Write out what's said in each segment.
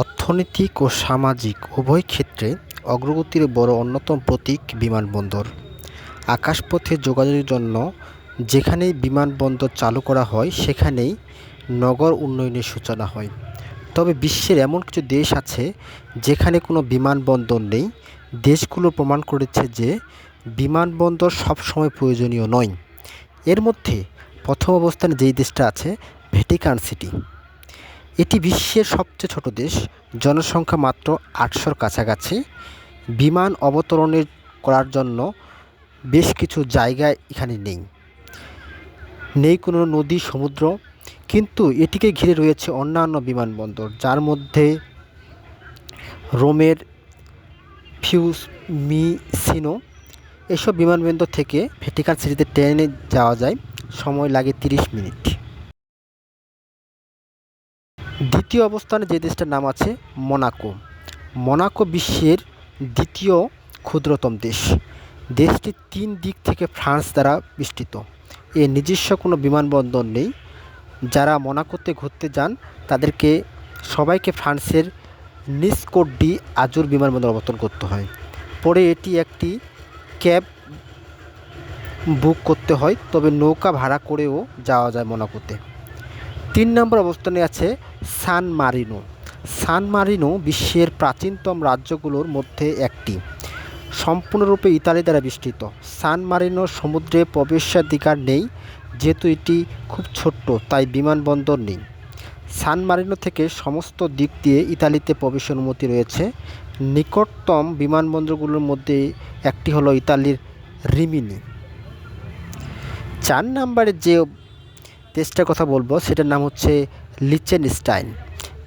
অর্থনৈতিক ও সামাজিক উভয় ক্ষেত্রে অগ্রগতির বড় অন্যতম প্রতীক বিমানবন্দর। আকাশপথে যোগাযোগের জন্য যেখানেই বিমানবন্দর চালু করা হয়, সেখানেই নগর উন্নয়নের সূচনা হয়। তবে বিশ্বের এমন কিছু দেশ আছে, যেখানে কোনো বিমানবন্দর নেই। দেশগুলো প্রমাণ করেছে যে বিমানবন্দর সবসময় প্রয়োজনীয় নয়। এর মধ্যে প্রথম অবস্থানে যেই দেশটা আছে, ভ্যাটিকান সিটি। এটি বিশ্বের সবচেয়ে ছোট দেশ। জনসংখ্যা মাত্র আটশোর কাছাকাছি। বিমান অবতরণের করার জন্য বেশ কিছু জায়গা এখানে নেই। নেই কোনো নদী, সমুদ্র, কিন্তু এটিকে ঘিরে রয়েছে অন্যান্য বিমানবন্দর, যার মধ্যে রোমের ফিউস ফিউমিসিনো এসব বিমানবন্দর থেকে ভ্যাটিকান সিটিতে ট্রেনে যাওয়া যায়। সময় লাগে তিরিশ মিনিট। দ্বিতীয় অবস্থানে যে দেশটার নাম আছে, মোনাকো। মোনাকো বিশ্বের দ্বিতীয় ক্ষুদ্রতম দেশ। দেশটি তিন দিক থেকে ফ্রান্স দ্বারা বেষ্টিত। এর নিজস্ব কোনো বিমানবন্দর নেই। যারা মোনাকোতে ঘুরতে যান, তাদেরকে সবাইকে ফ্রান্সের নিসকোট ডি আজুর বিমানবন্দর অবতরণ করতে হয়। পরে এটি একটি ক্যাব বুক করতে হয়, তবে নৌকা ভাড়া করেও যাওয়া যায় মোনাকোতে। তিন নম্বর অবস্থানে আছে সান মারিনো। সান মারিনো বিশ্বের প্রাচীনতম রাজ্যগুলোর মধ্যে একটি। সম্পূর্ণরূপে ইতালি দ্বারা বিস্তৃত সান মারিনো সমুদ্রে প্রবেশাধিকার নেই, যেহেতু এটি খুব ছোট্ট, তাই বিমানবন্দর নেই। সান মারিনো থেকে সমস্ত দিক দিয়ে ইতালিতে প্রবেশ অনুমতি রয়েছে। নিকটতম বিমানবন্দরগুলোর মধ্যে একটি হলো ইতালির রিমিনি। চার নম্বরে যে দেশটার কথা বলব, সেটার নাম হচ্ছে লিচেনস্টাইন।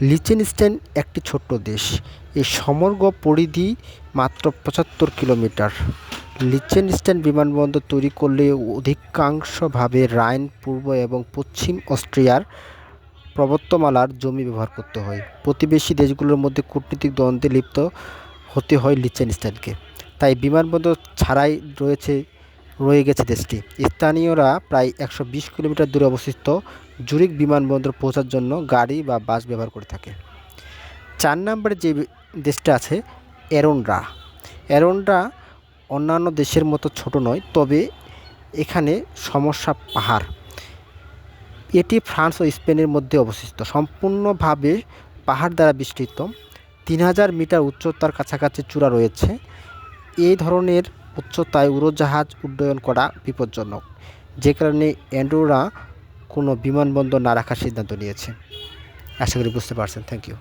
লিচেনস্টাইন একটি ছোট্ট দেশ। এই সমগ্র পরিধি মাত্র পঁচাত্তর কিলোমিটার। লিচেনস্টাইন বিমানবন্দর তৈরি করলে অধিকাংশভাবে রাইন, পূর্ব এবং পশ্চিম অস্ট্রিয়ার পর্বতমালার জমি ব্যবহার করতে হয়। প্রতিবেশী দেশগুলোর মধ্যে কূটনীতিক দ্বন্দ্বে লিপ্ত হতে হয় লিচেনস্টাইনকে। তাই বিমানবন্দর ছাড়াই রয়েছে রয়ে গেছে দেশটি। স্থানীয়রা প্রায় একশো বিশ কিলোমিটার দূরে অবস্থিত জুরিক বিমানবন্দর পৌঁছার জন্য গাড়ি বা বাস ব্যবহার করে থাকে। চার নম্বরে যে দেশটা আছে অ্যারোনরা অ্যারোনরা অন্যান্য দেশের মতো ছোট নয়, তবে এখানে সমস্যা পাহাড়। এটি ফ্রান্স ও স্পেনের মধ্যে অবস্থিত। সম্পূর্ণভাবে পাহাড় দ্বারা বিস্তৃত। তিন হাজার মিটার উচ্চতার কাছাকাছি চূড়া রয়েছে। এই ধরনের উচ্চতায় উড়োজাহাজ উড্ডয়ন করা বিপজ্জনক। যে কারণে অ্যান্ডোরা কোনো বিমানবন্দর না রাখার সিদ্ধান্ত নিয়েছে। আশা করি বুঝতে পারছেন। Thank you